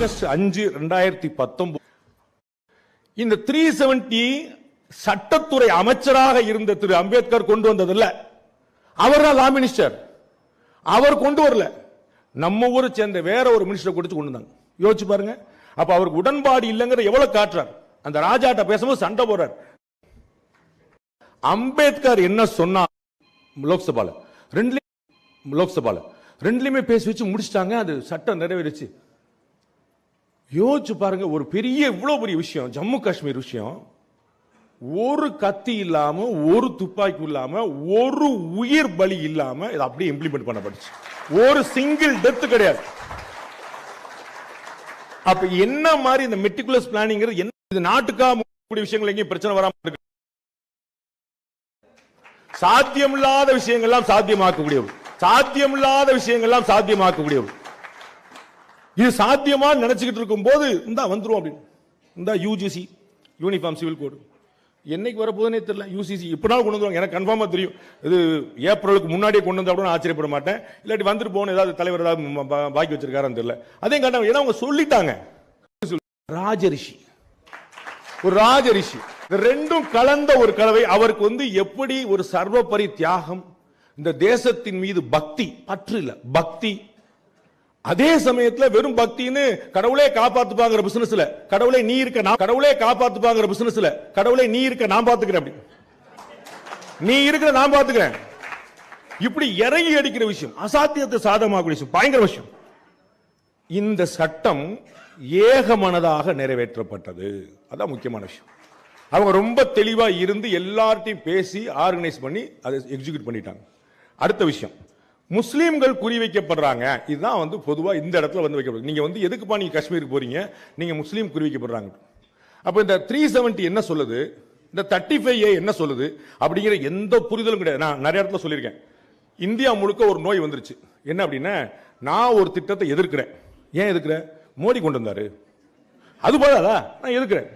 August அஞ்சு ரெண்டாயிரத்தி பத்தொன்பது இந்த த்ரீ செவன்டி சட்டத்துறை அமைச்சராக இருந்த திரு அம்பேத்கர் கொண்டு வந்ததில்ல. அவர் தான் லா மினிஸ்டர். அவர் கொண்டு வரல. நம்ம ஊரை சேர்ந்த வேற ஒரு மினிஸ்டர் கொடுத்து கொண்டு வந்தாங்க. யோசிச்சு பாருங்க. அப்ப அவருக்கு உடன்பாடு இல்லைங்கிற எவ்வளவு காட்டுறார். அந்த ராஜாட்ட பேசும்போது சண்டை போடுறார். அம்பேத்கர் என்ன சொன்னா லோக்சபால. ரெண்டுலயும் லோக்சபால. ரெண்டுலயுமே பேசி வச்சு முடிச்சிட்டாங்க. அது சட்டம் நிறைவேறிச்சு. யோசிச்சு பாருங்க ஒரு பெரிய இவ்வளோ பெரிய விஷயம் ஜம்மு காஷ்மீர் விஷயம். ஒரு கத்தி இல்லாம ஒரு துப்பாக்கி இல்லாம ஒரு உயிர் பலி இல்லாம இது அப்படியே இம்ப்ளிமெண்ட் பண்ணப்பட்டுச்சு ஒரு சிங்கிள் டெத்து கிடையாது. அப்ப என்ன மாதிரி இந்த மெட்டிகுலஸ் பிளானிங் என்ன இது நாட்டுக்காக கூடிய விஷயங்கள் எங்கேயும் பிரச்சனை வராம இருக்கு. சாத்தியமில்லாத விஷயங்கள்லாம் சாத்தியமாக்கக்கூடியது சாத்தியமில்லாத விஷயங்கள்லாம் சாத்தியமாக்கக்கூடியது இது சாத்தியமா நினைச்சுக்கிட்டு இருக்கும் போது இந்தா வந்துடும் அப்படின்னு. இந்தா யூஜிசி யூனிஃபார்ம் சிவில் கோடு என்னைக்கு வரப்போதுனே தெரியல. யூசிசி இப்படினாலும் கொண்டு வந்துருவாங்க. எனக்கு கன்ஃபார்மாக தெரியும். இது ஏப்ரலுக்கு முன்னாடியே கொண்டு வந்தா கூட நான் ஆச்சரியப்பட மாட்டேன். இல்லாட்டி வந்துட்டு போன ஏதாவது தலைவர் ஏதாவது பா- பாக்கி வச்சிருக்காருன்னு தெரியல. அதையும் காட்டாங்க ஏன்னா அவங்க சொல்லிட்டாங்க. ராஜரிஷி. ஒரு ராஜரிஷி. ரெண்டும் கலந்த ஒரு கலவை. அவருக்கு வந்து எப்படி ஒரு சர்வபரி தியாகம் இந்த தேசத்தின் மீது பக்தி பற்று இல்லை. பக்தி அதே சமயத்துல வெறும் பக்தின்னு கடவுளே காப்பாத்துப்பாங்கிற பிசினஸ்ல கடவுளே நீ இருக்க நான் கடவுளே காப்பாத்துப்பாங்கிற பிசினஸ்ல கடவுளே நீ இருக்க நான் பாத்துக்கிறேன் அப்படி. நீ இருக்கிற நான் பாத்துக்கிறேன். இப்படி இறங்கி அடிக்கிற விஷயம் அசாத்தியத்தை சாதகமாகக்கூடிய விஷயம் பயங்கர விஷயம். இந்த சட்டம் ஏகமனதாக நிறைவேற்றப்பட்டது. அதான் முக்கியமான விஷயம். அவங்க ரொம்ப தெளிவாக இருந்து எல்லார்ட்டையும் பேசி ஆர்கனைஸ் பண்ணி அதை எக்ஸிக்யூட் பண்ணிட்டாங்க. அடுத்த விஷயம். முஸ்லீம்கள் குறிவைக்கப்படுறாங்க இதுதான் வந்து பொதுவாக இந்த இடத்துல வந்து வைக்கப்படுது. நீங்கள் வந்து எதுக்குப்பா நீங்கள் காஷ்மீருக்கு போகிறீங்க நீங்கள் முஸ்லீம் குறிவைக்கப்படுறாங்க அப்போ இந்த த்ரீ செவன்ட்டி என்ன சொல்லுது? இந்த தேர்ட்டி ஃபைவ் ஏ என்ன சொல்லுது? அப்படிங்கிற எந்த புரிதலும் கிடையாது. நான் நிறைய இடத்துல சொல்லியிருக்கேன். இந்தியா முழுக்க ஒரு நோய் வந்துருச்சு. என்ன அப்படின்னா நான் ஒரு திட்டத்தை எதிர்க்கிறேன். ஏன் எதிர்க்கிறேன் மோடி கொண்டு வந்தாரு. அது போதாதா? நான் எதிர்க்கிறேன்.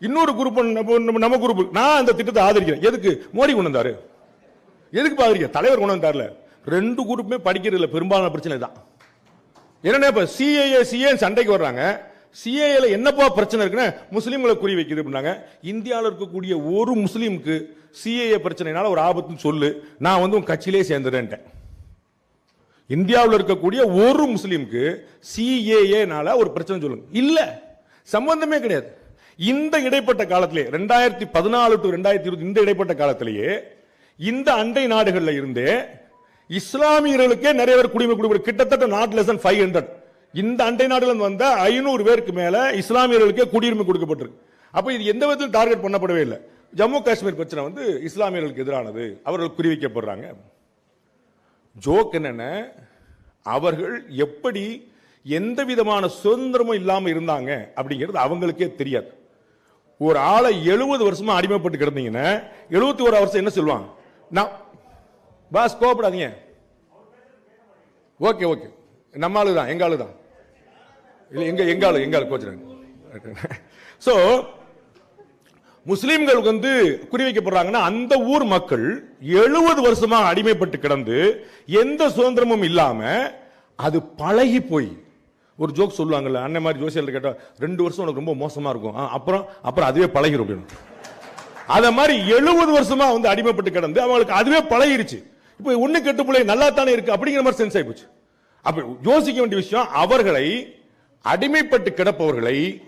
இன்னொரு குரூப் நம்ம நம்ம குரூப் நான் அந்த திட்டத்தை ஆதரிக்கிறேன். எதுக்கு? மோடி கொண்டு வந்தாரு. எதுக்கு ஆதரிக்க தலைவர் கொண்டு வந்தார்ல. ரெண்டு குரூப்புமே படிக்கிறதுல பெரும்பாலான பிரச்சனை தான். என்னன்னா இப்போ சிஏஏ சிஏ சண்டைக்கு வர்றாங்க. சிஏஏல என்னப்பா பிரச்சனை இருக்குன்னு முஸ்லீம்களை குறி வைக்குது அப்படின்னாங்க. இந்தியாவில் இருக்கக்கூடிய ஒரு முஸ்லீமுக்கு சிஏஏ பிரச்சனைனால ஒரு ஆபத்துன்னு சொல்லு. நான் வந்து உன் கட்சியிலே சேர்ந்துடுறேன்ட்டேன் இந்தியாவில் இருக்கக்கூடிய ஒரு முஸ்லீமுக்கு சிஏஏனால ஒரு பிரச்சனை சொல்லுங்க. இல்லை சம்பந்தமே கிடையாது. இந்த இடைப்பட்ட காலத்திலே ரெண்டாயிரத்தி பதினாலு டு ரெண்டாயிரத்தி இருபது இந்த இடைப்பட்ட காலத்திலேயே இந்த அண்டை நாடுகளில் இருந்தே இஸ்லாமியர்களுக்கே நிறைய பேர் குடிமை குடிமை கிட்டத்தட்ட நாட் லெஸ் ஃபைவ் ஹண்ட்ரட் இந்த அண்டை நாடுகள் வந்த ஐநூறு பேருக்கு மேல இஸ்லாமியர்களுக்கே குடியுரிமை கொடுக்கப்பட்டிருக்கு. அப்போ இது எந்த விதத்தில் டார்கெட் பண்ணப்படவே இல்லை. ஜம்மு காஷ்மீர் பிரச்சனை வந்து இஸ்லாமியர்களுக்கு எதிரானது. அவர்கள் குறிவைக்கப்படுறாங்க. ஜோக் என்னென்ன அவர்கள் எப்படி எந்த விதமான சுதந்திரமும் இல்லாமல் இருந்தாங்க அப்படிங்கிறது அவங்களுக்கே தெரியாது. ஒரு ஆளை எழுபது வருஷமா அடிமைப்பட்டு கிடந்தீங்கன்னா எழுபத்தி ஒரு வருஷம் என்ன சொல்லுவாங்க? நான் பாஸ் கோபப்படாதீங்க ஓகே ஓகே. நம்ம ஆளு தான் எங்க ஆளு தான்? இல்லை எங்க எங்க ஆளு எங்க ஆளு? கோச்சுறாங்க. ஸோ முஸ்லிம்கள் வந்து குறிவைக்கப்படுறாங்கன்னா அந்த ஊர் மக்கள் எழுபது வருஷமாக அடிமைப்பட்டு கிடந்து எந்த சுதந்திரமும் இல்லாம அது பழகி போய். ஒரு ஜோக் சொல்லுவாங்கல்ல அண்ணன் மாதிரி ஜோசியல் கேட்டால் ரெண்டு வருஷம் உனக்கு ரொம்ப மோசமாக இருக்கும். அப்புறம் அப்புறம் அதுவே பழகிடும் அப்படின்னு. அதை மாதிரி எழுபது வருஷமா வந்து அடிமைப்பட்டு கிடந்து அவங்களுக்கு அதுவே பழகிருச்சு. இப்போ ஒன்று கெட்டு பிள்ளை நல்லா தானே இருக்கு அப்படிங்கிற மாதிரி சென்ஸ் ஆயிப்போச்சு. அப்போ யோசிக்க வேண்டிய விஷயம் அவர்களை அடிமைப்பட்டு கிடப்பவர்களை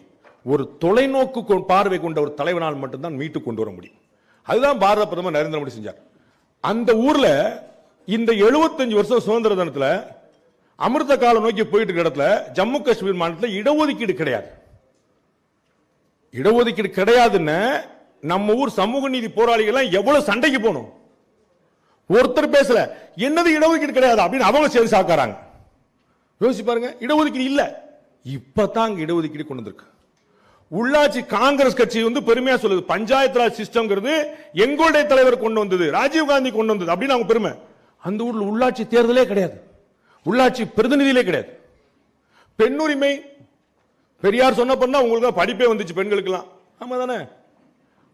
ஒரு தொலைநோக்கு கொ- பார்வை கொண்ட ஒரு தலைவனால் மட்டும்தான் மீட்டு கொண்டு வர முடியும். அதுதான் பாரத பிரதமர் நரேந்திர மோடி செஞ்சார். அந்த ஊர்ல இந்த 75 வருஷம் சுதந்திர தினத்துல அமிர்த காலம் நோக்கி போயிட்டு இருக்க இடத்துல ஜம்மு காஷ்மீர் மாநிலத்தில் இடஒதுக்கீடு கிடையாது. இடஒதுக்கீடு கிடையாதுன்னு நம்ம ஊர் சமூக நீதி போராளிகள்லாம் எவ்வளவு சண்டைக்கு போகணும்? ஒருத்தர் பேசல. என்னது இடஒதுக்கீடு கிடையாது அப்படின்னு அவங்க சேர்ந்து சாக்காராங்க யோசிச்சு பாருங்க இடஒதுக்கீடு இல்ல. இப்பதான் இடஒதுக்கீடு கொண்டு வந்திருக்கு. உள்ளாட்சி காங்கிரஸ் கட்சி வந்து பெருமையா சொல்லுது. பஞ்சாயத்து ராஜ் சிஸ்டம்ங்கிறது எங்களுடைய தலைவர் கொண்டு வந்தது ராஜீவ் காந்தி கொண்டு வந்தது அப்படின்னு அவங்க பெருமை. அந்த ஊர்ல உள்ளாட்சி தேர்தலே கிடையாது. உள்ளாட்சி பிரதிநிதியிலே கிடையாது. பெண்ணுரிமை பெரியார் சொன்ன பண்ணா உங்களுக்கு படிப்பே வந்துச்சு பெண்களுக்கெல்லாம். ஆமா தானே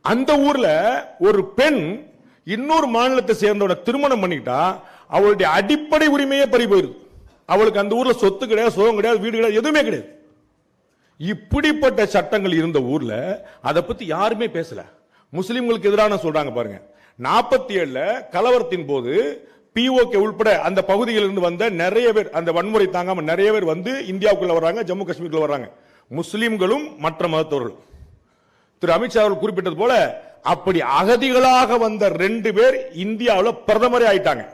அந்த ஊர்ல ஒரு பெண் இன்னொரு மாநிலத்தை சேர்ந்தோட திருமணம் பண்ணிக்கிட்டா அவளுடைய அடிப்படை உரிமையே பறி போயிருது. அவளுக்கு அந்த ஊர்ல சொத்து கிடையாது சுகம் கிடையாது வீடு கிடையாது எதுவுமே கிடையாது. இப்படிப்பட்ட சட்டங்கள் இருந்த ஊர்ல அதை பத்தி யாருமே பேசல. முஸ்லிம்களுக்கு எதிரான சொல்றாங்க பாருங்க. நாற்பத்தி ஏழுல கலவரத்தின் போது பிஓகே உள்பட அந்த பகுதியிலிருந்து வந்த நிறைய பேர் அந்த வன்முறை தாங்காம நிறைய பேர் வந்து இந்தியாவுக்குள்ள வர்றாங்க ஜம்மு காஷ்மீருக்குள்ள வர்றாங்க. முஸ்லிம்களும் மற்ற மதத்தவர்களும். திரு அமித்ஷா அவர்கள் குறிப்பிட்டது போல அப்படி அகதிகளாக வந்த ரெண்டு பேர் இந்தியாவில் பிரதமரே ஆயிட்டாங்க.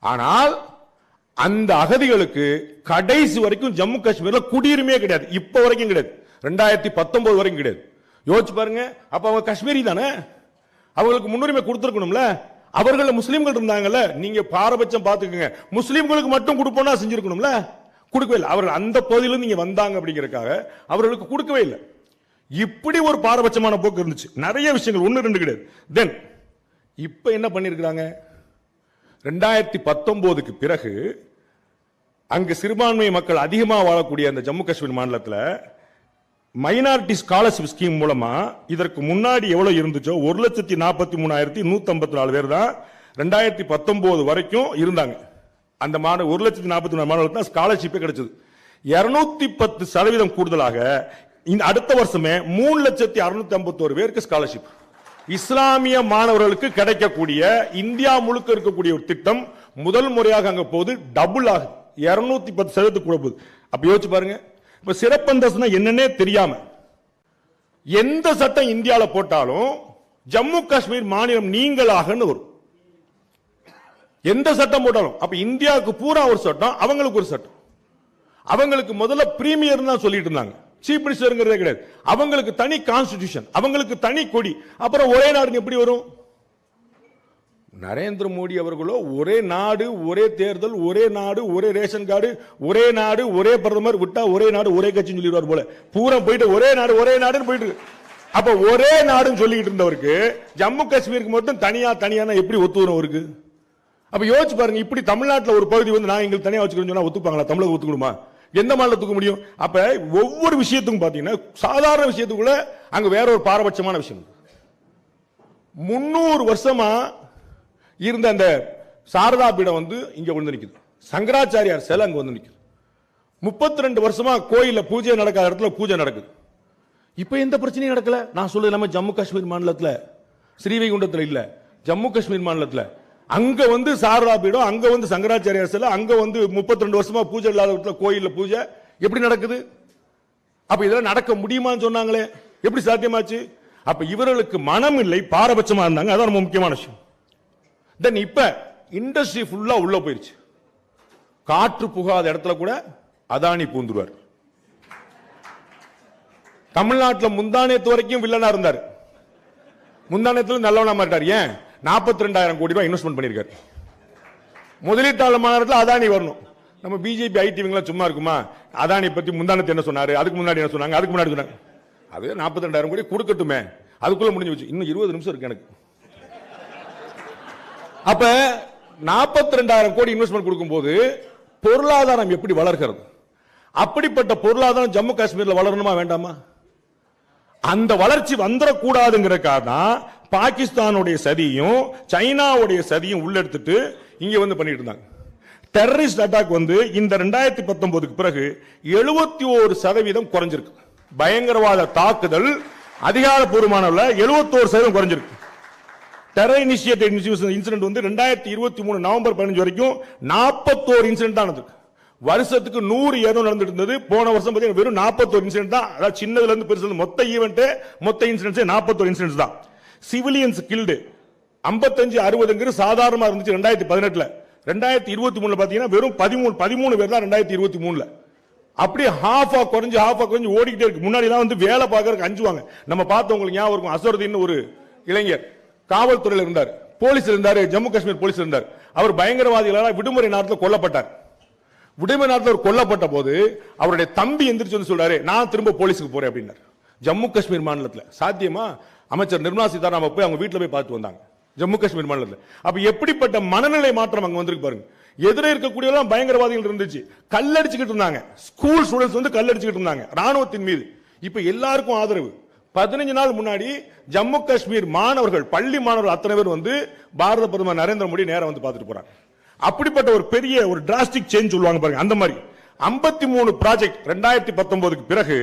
ஆனால் அந்த அகதிகளுக்கு கடைசி வரைக்கும் ஜம்மு காஷ்மீர்ல குடியுரிமையே கிடையாது. இப்ப வரைக்கும் கிடையாது. ரெண்டாயிரத்தி பத்தொன்பது வரைக்கும் கிடையாது. யோசிச்சு பாருங்க. அப்ப அவங்க காஷ்மீரி தானே? அவங்களுக்கு முன்னுரிமை கொடுத்துருக்கணும்ல? அவர்கள் முஸ்லீம்கள் இருந்தாங்கல்ல? நீங்க பாரபட்சம் பார்த்துக்கோங்க. முஸ்லீம்களுக்கு மட்டும் கொடுப்போம்னா செஞ்சிருக்கணும்ல? கொடுக்கவே இல்லை. அவர்கள் அந்த பகுதியிலிருந்து நீங்க வந்தாங்க அப்படிங்கிறதுக்காக அவர்களுக்கு கொடுக்கவே இல்லை. இப்படி ஒரு பாரபட்சமான போக்கு இருந்துச்சு. நிறைய விஷயங்கள் ஒன்று ரெண்டு கிடையாது. தென் இப்போ என்ன பண்ணியிருக்கிறாங்க ரெண்டாயிரத்தி பத்தொம்போதுக்கு பிறகு அங்கு சிறுபான்மை மக்கள் அதிகமாக வாழக்கூடிய அந்த ஜம்மு காஷ்மீர் மாநிலத்தில் மைனாரிட்டி ஸ்காலர்ஷிப் ஸ்கீம் மூலமாக இதற்கு முன்னாடி எவ்வளோ இருந்துச்சோ ஒரு லட்சத்தி நாற்பத்தி மூணாயிரத்தி நூற்றம்பத்தி நாலு பேர் தான் ரெண்டாயிரத்தி பத்தொம்போது வரைக்கும் இருந்தாங்க. அந்த மாணவ ஒரு லட்சத்தி நாற்பத்தி நாலு மாணவர்களுக்கு தான் ஸ்காலர்ஷிப்பே கிடைச்சது. இரநூத்தி பத்து சதவீதம் கூடுதலாக இந்த அடுத்த வருஷமே மூணு லட்சத்தி அறுநூத்தி ஐம்பத்தோரு பேருக்கு ஸ்காலர்ஷிப் இஸ்லாமிய மாணவர்களுக்கு கிடைக்கக்கூடிய இந்தியா முழுக்க இருக்கக்கூடிய ஒரு திட்டம் முதல் முறையாக அங்க போகுது டபுள் ஆகுது. இருநூத்தி பத்து சதவீதத்துக்கு கூட போகுது. அப்ப யோசிச்சு பாருங்க. இப்ப சிறப்பந்தஸ்னா என்னன்னே தெரியாம எந்த சட்டம் இந்தியாவில் போட்டாலும் ஜம்மு காஷ்மீர் மாநிலம் நீங்களாகன்னு வரும். எந்த சட்டம் போட்டாலும் அப்ப இந்தியாவுக்கு பூரா ஒரு சட்டம் அவங்களுக்கு ஒரு சட்டம். அவங்களுக்கு முதல்ல பிரீமியர் தான் சொல்லிட்டு இருந்தாங்க. சீஃப் மினிஸ்டருங்கிறதே கிடையாது. அவங்களுக்கு தனி கான்ஸ்டிடியூஷன் அவங்களுக்கு தனி கொடி. அப்புறம் ஒரே நாடு எப்படி வரும்? நரேந்திர மோடி அவர்களோ ஒரே நாடு ஒரே தேர்தல் ஒரே நாடு ஒரே ரேஷன் கார்டு ஒரே நாடு ஒரே பிரதமர் விட்டா ஒரே நாடு ஒரே கட்சின்னு சொல்லிடுவார் போல. பூரா போயிட்டு ஒரே நாடு ஒரே நாடுன்னு போயிட்டு அப்ப ஒரே நாடுன்னு சொல்லிக்கிட்டு இருந்தவருக்கு ஜம்மு காஷ்மீருக்கு மட்டும் தனியா தனியானா எப்படி ஒத்து வரும் அவருக்கு? அப்ப யோசிச்சு பாருங்க இப்படி தமிழ்நாட்டில் ஒரு பகுதி வந்து நான் எங்களுக்கு தனியா வச்சுக்கிறேன்னு சொன்னா ஒத்துப்பாங்களா? தமிழக ஒத்துக்கணுமா? எந்த மாநிலத்துக்கு முடியும்? அப்ப ஒவ்வொரு விஷயத்துக்கும் பாத்தீங்கன்னா சாதாரண விஷயத்துக்குள்ள அங்க வேற ஒரு பாரபட்சமான விஷயம் முன்னூறு வருஷமா இருந்த அந்த சாரதா பீடம் வந்து இங்க வந்து நிற்குது சங்கராச்சாரியார் சிலை அங்க வந்து நிற்குது முப்பத்தி ரெண்டு வருஷமா கோயிலில் பூஜை நடக்காத இடத்துல பூஜை நடக்குது. இப்ப எந்த பிரச்சனையும் நடக்கல. நான் சொல்லுது நம்ம ஜம்மு காஷ்மீர் மாநிலத்துல ஸ்ரீவைகுண்டத்தில் இல்ல. ஜம்மு காஷ்மீர் மாநிலத்துல அங்க வந்து சாரதா பீடம் அங்க வந்து சங்கராச்சாரியார் சிலை அங்க வந்து முப்பத்தி ரெண்டு வருஷமா பூஜை இல்லாத இடத்துல கோயில்ல பூஜை. எப்படி நடக்குது? அப்ப இதெல்லாம் நடக்க முடியுமான்னு சொன்னாங்களே. எப்படி சாத்தியமாச்சு? அப்ப இவர்களுக்கு மனம் இல்லை பாரபட்சமா இருந்தாங்க. அதான் ரொம்ப முக்கியமான விஷயம். தென் இப்ப இண்டஸ்ட்ரி ஃபுல்லா உள்ள போயிருச்சு. காற்று புகாத இடத்துல கூட அதானி பூந்துருவார். தமிழ்நாட்டில் முந்தானியத்து வரைக்கும் வில்லனா இருந்தார். முந்தானியத்தில் நல்லவனா மாட்டார் ஏன்? நாற்பத்தி ரெண்டாயிரம் கோடி ரூபாய் இன்வெஸ்ட்மெண்ட் பண்ணியிருக்காரு. முதலீட்டாளர் மாநிலத்தில் அதானி வரணும். நம்ம பிஜேபி ஐடிவிங்களாம் சும்மா இருக்குமா? அதானி பத்தி முந்தானத்து என்ன சொன்னாரு? அதுக்கு முன்னாடி என்ன சொன்னாங்க? அதுக்கு முன்னாடி சொன்னாங்க. அது நாற்பத்தி ரெண்டாயிரம் கோடி கொடுக்கட்டுமே. அதுக்குள்ள முடிஞ்சு வச்சு இன்னும் இருபது நிமிஷம் இருக்கு எனக்கு. அப்ப நாற்பத்தி ரெண்டாயிரம் கோடி இன்வெஸ்ட்மெண்ட் கொடுக்கும்போது பொருளாதாரம் எப்படி வளர்கிறது? அப்படிப்பட்ட பொருளாதாரம் ஜம்மு காஷ்மீர்ல வளரணுமா வேண்டாமா? அந்த வளர்ச்சி வந்துடக்கூடாதுங்கிறக்காக தான் பாகிஸ்தானுடைய சதியும் சைனாவுடைய சதியும் உள்ளெடுத்துட்டு இங்க வந்து பண்ணிட்டு இருந்தாங்க. டெரரிஸ்ட் அட்டாக் வந்து இந்த ரெண்டாயிரத்தி பத்தொன்பதுக்கு பிறகு எழுபத்தி ஒரு சதவீதம் குறைஞ்சிருக்கு. பயங்கரவாத தாக்குதல் அதிகாரப்பூர்வமான எழுபத்தோரு சதவீதம் குறைஞ்சிருக்கு. டெரர் இனிஷியேட்டிவ் இன்சிடென்ட் வந்து ரெண்டாயிரத்தி இருபத்தி மூணு நவம்பர் பதினஞ்சு வரைக்கும் நாற்பத்தோரு இன்சிடென்ட் ஆனது வருஷத்துக்கு நூறு ஏதோ நடந்துட்டு இருந்தது. போன வருஷம் பார்த்தீங்கன்னா வெறும் நாற்பத்தோரு இன்சிடென்ட் தான். அதாவது சின்னதுல இருந்து பெருசுல மொத்த ஈவெண்ட்டு மொத்த இன்சிடென்ட்ஸே நாற்பத்தோரு இன்சிடென்ட்ஸ் தான். சிவிலியன்ஸ் கில்டு ஐம்பத்தஞ்சு அறுபதுங்கிறது சாதாரணமா இருந்துச்சு ரெண்டாயிரத்தி பதினெட்டுல. ரெண்டாயிரத்தி இருபத்தி மூணுல பாத்தீங்கன்னா வெறும் பதிமூணு பதிமூணு பேர் தான் ரெண்டாயிரத்தி இருபத்தி மூணுல. அப்படியே ஹாஃபா குறைஞ்சு ஹாஃபா குறைஞ்சு ஓடிக்கிட்டே இருக்கு. முன்னாடி தான் வந்து வேலை பார்க்கறதுக்கு அஞ்சுவாங்க. நம்ம பார்த்தவங்களுக்கு ஞாபகம் இருக்கும். அசருதீன் ஒரு இளைஞர். காவல்துறையில் இருந்தார். போலீஸ் இருந்தார். ஜம்மு காஷ்மீர் போலீஸ் இருந்தார். அவர் பயங்கரவாதிகளால் விடுமுறை நேரத்தில் கொல்லப்பட்டார். விடுமுறை நேரத்தில் அவர் கொல்லப்பட்ட போது அவருடைய தம்பி எந்திரிச்சு வந்து சொல்றாரு நான் திரும்ப போலீஸுக்கு போறேன் அப்படின்னார். ஜம்மு காஷ்மீர் மாநிலத்தில். சாத்தியமா? அமைச்சர் நிர்மலா சீதாராமன் போய் அவங்க வீட்டில் போய் பார்த்து வந்தாங்க. ஜம்மு காஷ்மீர் மாநிலத்தில். அப்போ எப்படிப்பட்ட மனநிலை மாற்றம் அங்கே வந்திருக்கு பாருங்க. எதிரே இருக்கக்கூடியவெல்லாம் பயங்கரவாதிகள் இருந்துச்சு. கல்லடிச்சுக்கிட்டு இருந்தாங்க. ஸ்கூல் ஸ்டூடெண்ட்ஸ் வந்து கல்லடிச்சுக்கிட்டு இருந்தாங்க. ராணுவத்தின் மீது. இப்போ எல்லாருக்கும் ஆதரவு. பதினஞ்சு நாள் முன்னாடி ஜம்மு காஷ்மீர் மாணவர்கள் பள்ளி மாணவர்கள் அத்தனை பேர் வந்து பாரத பிரதமர் நரேந்திர மோடி நேரம் வந்து பார்த்துட்டு போறாங்க. அப்படிப்பட்ட ஒரு பெரிய ஒரு டிராஸ்டிக் சேஞ்ச் சொல்லுவாங்க பாருங்க. அந்த மாதிரி. 53 மூணு ப்ராஜெக்ட் ரெண்டாயிரத்தி பத்தொன்பதுக்கு பிறகு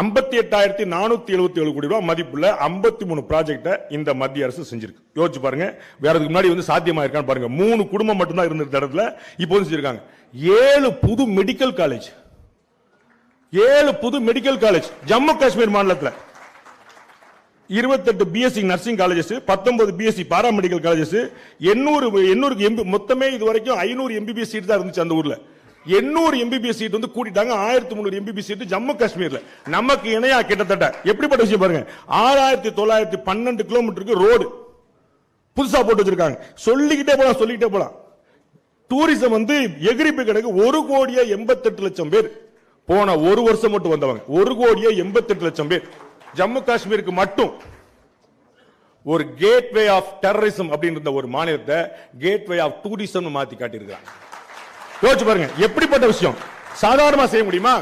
ஐம்பத்தி எட்டாயிரத்தி நானூத்தி எழுபத்தி ஏழு கோடி ரூபாய் மதிப்புள்ள ஐம்பத்தி மூணு ப்ராஜெக்டை இந்த மத்திய அரசு செஞ்சிருக்கு. யோசிச்சு பாருங்க. வேற அதுக்கு முன்னாடி வந்து சாத்தியமா இருக்கான்னு பாருங்க. மூணு குடும்பம் மட்டும்தான் இருந்த இடத்துல இப்போ வந்து செஞ்சிருக்காங்க. ஏழு புது மெடிக்கல் காலேஜ் ஏழு புது மெடிக்கல் காலேஜ் ஜம்மு காஷ்மீர் மாநிலத்தில். இருபத்தெட்டு பிஎஸ்சி நர்சிங் காலேஜஸ் பத்தொன்பது பிஎஸ்சி பாராமெடிக்கல் காலேஜஸ் எண்ணூறு எண்ணூறுக்கு எம்பி மொத்தமே இது வரைக்கும் ஐநூறு எம்பிபிஎஸ் சீட் தான் இருந்துச்சு அந்த ஊரில். எண்ணூறு எம்பிபிஎஸ் சீட் வந்து கூட்டிட்டாங்க ஆயிரத்தி முந்நூறு எம்பிபிஎஸ் சீட் ஜம்மு காஷ்மீர்ல. நமக்கு இணையா கிட்டத்தட்ட. எப்படிப்பட்ட விஷயம் பாருங்க. ஆறாயிரத்தி தொள்ளாயிரத்தி பன்னெண்டு கிலோமீட்டருக்கு ரோடு புதுசா போட்டு வச்சிருக்காங்க. சொல்லிக்கிட்டே போலாம் சொல்லிக்கிட்டே போலாம். டூரிசம் வந்து எகிரிப்பு கிடக்கு ஒரு கோடியே எண்பத்தெட்டு லட்சம் பேர். போன ஒரு வருஷம் மட்டும் வந்தவங்க. ஒரு கோடியே எண்பத்தெட்டு லட்சம் பேர். ஜம்மு காஷ்மீருக்கு மட்டும். ஒரு கேட்வே ஆஃப் டெரரிசம் அப்படின்ற ஒரு மாநிலத்தை கேட்வே ஆஃப் டூரிசம் மாத்தி காட்டியிருக்காங்க யோசிச்சு பாருங்க எப்படிப்பட்ட விஷயம்? சாதாரணமா செய்ய முடியுமா?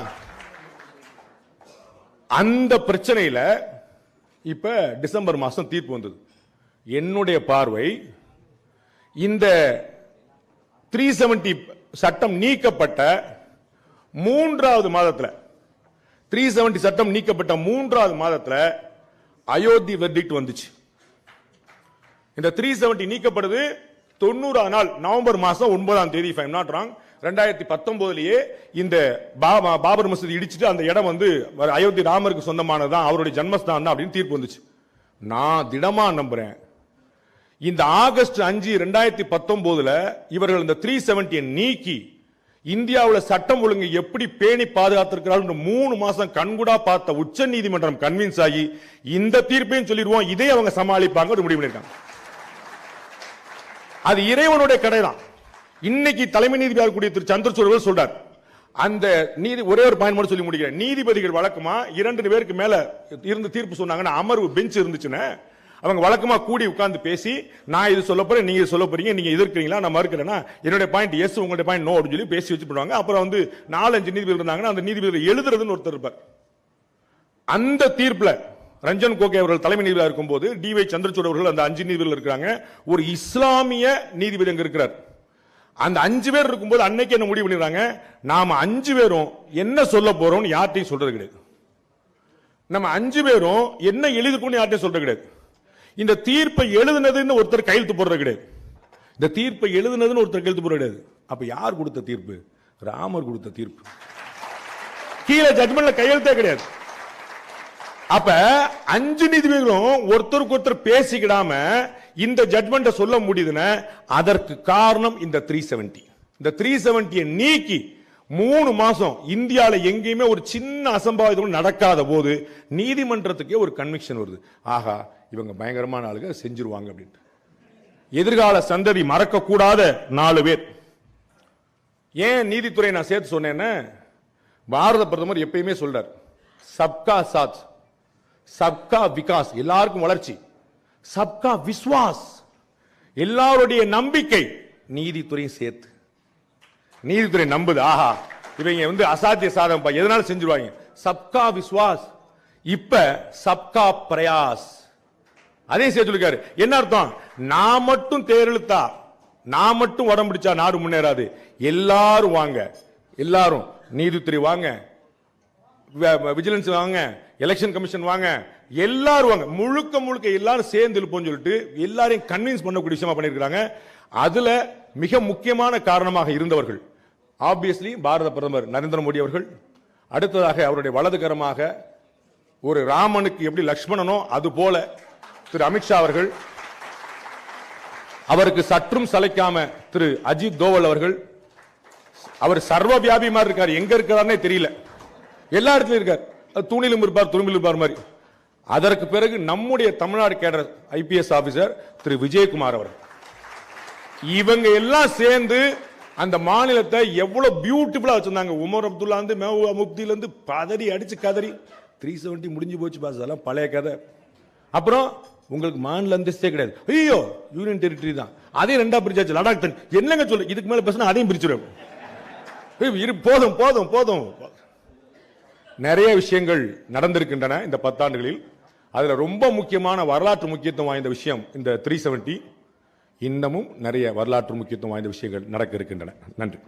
அந்த பிரச்சனையில இப்ப டிசம்பர் மாசம் தீர்ப்பு வந்தது. என்னுடைய பார்வை இந்த த்ரீ செவன்டி சட்டம் நீக்கப்பட்ட மூன்றாவது மாதத்துல த்ரீ செவன்டி சட்டம் நீக்கப்பட்ட மூன்றாவது மாதத்துல அயோத்தி வெர்டிக்ட் வந்துச்சு. இந்த த்ரீ செவன்டி நீக்கப்படுது தொண்ணூறாம் நாள் நவம்பர் மாதம் ஒன்பதாம் தேதி ஃபைவ் நாட் ராங் ரெண்டாயிரத்தி பத்தொன்பதுலயே இந்த பா- பாபர் மசூதி இடிச்சிட்டு அந்த இடம் வந்து அயோத்தி ராமருக்கு சொந்தமானதான் அவருடைய ஜன்மஸ்தான் தான் அப்படின்னு தீர்ப்பு வந்துச்சு. நான் திடமா நம்புறேன். இந்த ஆகஸ்ட் அஞ்சு ரெண்டாயிரத்தி பத்தொன்பதுல இவர்கள் இந்த த்ரீ செவன்டியை நீக்கி இந்தியாவில் சட்டம் ஒழுங்கு எப்படி பேணி பாதுகாத்திருக்கிறார்கள் மூணு மாசம் கண்கூடா பார்த்த உச்ச நீதிமன்றம் கன்வின்ஸ் ஆகி இந்த தீர்ப்பையும் சொல்லிடுவோம் இதே அவங்க சமாளிப்பாங்க ஒரு முடிவு பண்ணிருக்காங்க அது இறைவனுடைய கடை தான் இன்னைக்கு தலைமை நீதிபதியாக கூடிய திரு சந்திரசூட் அவர்கள் சொல்றார். அந்த நீதி ஒரே ஒரு பாயிண்ட் மட்டும் சொல்லி முடிக்கிறேன். நீதிபதிகள் வழக்கமா? இரண்டு பேருக்கு மேல இருந்து தீர்ப்பு சொன்னாங்கன்னா அமர்வு பெஞ்ச் இருந்துச்சுன்னா அவங்க வழக்கமா கூடி உட்கார்ந்து பேசி நான் இது சொல்ல போறேன் நீங்க சொல்ல போறீங்க நீங்க எதிர்க்கிறீங்களா? நான் மறுக்கிறேன்னா என்னுடைய பாயிண்ட் எஸ் உங்களுடைய பாயிண்ட் நோ அப்படின்னு சொல்லி பேசி வச்சு பண்ணுவாங்க அப்புறம் வந்து நாலஞ்சு நீதிபதி இருந்தாங்கன்னா அந்த நீதிபதிகள் எழுதுறதுன்னு ஒருத்தர் இருப்பார். அந்த தீர்ப்புல ரஞ்சன் கோகே அவர்கள் தலைமை நீதிபதியாக இருக்கும்போது டி வை சந்திரசூட் அவர்கள் அந்த அஞ்சு நீதிபதிகள் இருக்காங்க ஒரு இஸ்லாமிய நீதிபதி அங்க இருக்கிறார். அந்த அஞ்சு பேர் இருக்கும்போது அன்னைக்கு என்ன முடிவு பண்ணிடுறாங்க? நாம அஞ்சு பேரும் என்ன சொல்ல போறோம்னு யார்ட்டையும் சொல்றது கிடையாது. நம்ம அஞ்சு பேரும் என்ன எழுதிருக்கோம்னு யார்ட்டையும் சொல்றது கிடையாது. இந்த தீர்ப்பை எழுதுனதுன்னு ஒருத்தர் கையெழுத்து போடுறது கிடையாது. இந்த தீர்ப்பை எழுதுனதுன்னு ஒருத்தர் கையெழுத்து போடுறது கிடையாது. அப்ப யார் கொடுத்த தீர்ப்பு? ராமர் கொடுத்த தீர்ப்பு. கீழே ஜட்மெண்ட்ல கையெழுத்தே கிடையாது. அப்ப அஞ்சு நீதிபதிகளும் ஒருத்தருக்கு ஒருத்தர் பேசிக்கிடாம இந்த ஜட்மெண்ட்டை சொல்ல முடியுதுன்னா அதற்கு காரணம் இந்த த்ரீ செவன்டி இந்த த்ரீ செவன்டியை நீக்கி மூணு மாசம் இந்தியாவில் எங்கேயுமே ஒரு சின்ன அசம்பாவிதம் நடக்காத போது நீதிமன்றத்துக்கே ஒரு கன்விக்ஷன் வருது. ஆகா இவங்க பயங்கரமான ஆளுங்க செஞ்சிருவாங்க அப்படின்ட்டு. எதிர்கால சந்ததி மறக்கக்கூடாத நாலு பேர். ஏன் நீதித்துறை நான் சேர்த்து சொன்னேன்னு பாரத பிரதமர் எப்பயுமே சொல்றார் சப்கா சாத் சப்கா விகாஸ். எல்லாருக்கும் வளர்ச்சி. சப்கா விஸ்வாஸ். எல்லாருடைய நம்பிக்கை. நீதித்துறையும் சேர்த்து. நீதித்துறை நம்புது ஆஹா. இவங்க வந்து அசாத்திய சாதம் எதனால செஞ்சிருவாங்க? சப்கா விஸ்வாஸ். இப்ப சப்கா பிரயாஸ். அதையும் சேர்த்து என்ன அர்த்தம்? நான் மட்டும் தேர்தெழுத்தா நான் மட்டும் உடம்பு பிடிச்சா நாடு முன்னேறாது. எல்லாரும் வாங்க. எல்லாரும். நீதித்துறை வாங்க. விஜிலன்ஸ் வாங்க. எலெக்ஷன் கமிஷன் வாங்க. எல்லாரும் வாங்க. முழுக்க முழுக்க எல்லாரும் சேர்ந்து இருப்போம்னு சொல்லிட்டு எல்லாரையும் கன்வின்ஸ் பண்ணக்கூடிய விஷயமா பண்ணியிருக்கிறாங்க. அதுல மிக முக்கியமான காரணமாக இருந்தவர்கள். ஆப்வியஸ்லி பாரத பிரதமர் நரேந்திர மோடி அவர்கள். அடுத்ததாக அவருடைய வலதுகரமாக ஒரு ராமனுக்கு எப்படி லக்ஷ்மணனோ அது போல திரு அமித்ஷா அவர்கள். அவருக்கு சற்றும் சலைக்காம திரு அஜித் தோவல் அவர்கள். அவர் சர்வ வியாபி மாதிரி இருக்கார். எங்க இருக்கிறார்னே தெரியல. எல்லா இடத்துலயும் இருக்கார். தூணிலும் இருப்பார் துரும்பிலும் இருப்பார் மாதிரி. அதற்கு பிறகு நம்முடைய Tamil Nadu cadre IPS officer Thiru Vijayakumar அவர் இவங்க எல்லாம் சேர்ந்து அந்த மாநிலத்தை எவ்வளவு பியூட்டிஃபுல்லா வச்சிருந்தாங்க. உமர் அப்துல்லா இருந்து மெஹபூபா முப்தில இருந்து பதறி அடிச்சு கதறி. த்ரீ செவன்டி முடிஞ்சு போச்சு பாஸ் அதெல்லாம் பழைய கதை. அப்புறம் உங்களுக்கு மாநில அந்தஸ்தே கிடையாது. ஐயோ யூனியன் டெரிட்டரி தான். அதையும் ரெண்டா பிரிச்சாச்சு. லடாக் தன். என்னங்க சொல்லு? இதுக்கு மேல பேசினா அதையும் பிரிச்சிடும் இரு போதும் போதும் போதும். நிறைய விஷயங்கள் நடந்திருக்கின்றன இந்த பத்தாண்டுகளில். அதில் ரொம்ப முக்கியமான வரலாற்று முக்கியத்துவம் வாய்ந்த விஷயம் இந்த த்ரீ செவன்ட்டி இன்னமும் நிறைய வரலாற்று முக்கியத்துவம் வாய்ந்த விஷயங்கள் நடக்க இருக்கின்றன. நன்றி.